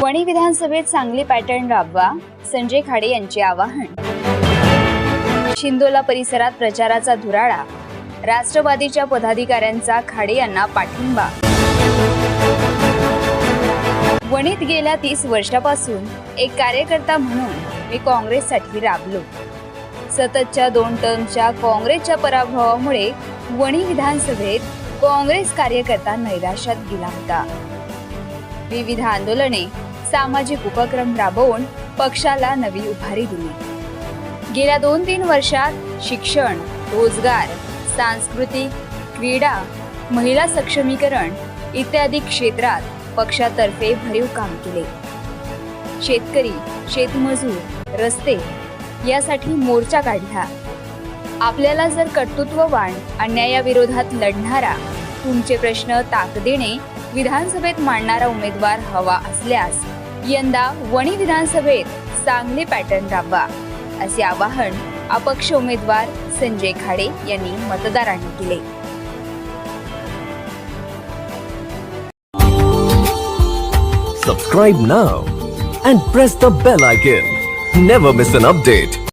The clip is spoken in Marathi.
वणी विधानसभेत चांगली पॅटर्न राबवा संजय खाडे यांचे आवाहन. शिंदोला परिसरात प्रचाराचा धुराळा राष्ट्रवादीच्या पदाधिकाऱ्यांचा खाडे यांना पाठिंबा. वणीत गेल्या तीस वर्षापासून एक कार्यकर्ता म्हणून मी काँग्रेससाठी राबलो. सततच्या दोन टर्मच्या काँग्रेसच्या पराभवामुळे वणी विधानसभेत काँग्रेस कार्यकर्ता नैराश्यात गेला होता. विविध आंदोलने सामाजिक उपक्रम राबवून पक्षाला नवी उभारी दिली. गेल्या दोन तीन वर्षात शिक्षण रोजगार सांस्कृतिक क्रीडा महिला सक्षमीकरण इत्यादी क्षेत्रात पक्षातर्फे भरीव काम केले. शेतकरी शेतमजूर रस्ते यासाठी मोर्चा काढला. आपल्याला जर कर्तृत्ववान अन्यायाविरोधात लढणारा तुमचे प्रश्न ताकदीने विधानसभेत मांडणारा उमेदवार हवा असल्यास यंदा वणी विधानसभेत चांगले पॅटर्न राबवा असे आवाहन अपक्ष उमेदवार संजय खाडे यांनी मतदारांनी केले Subscribe now and press the bell icon. Never miss an update.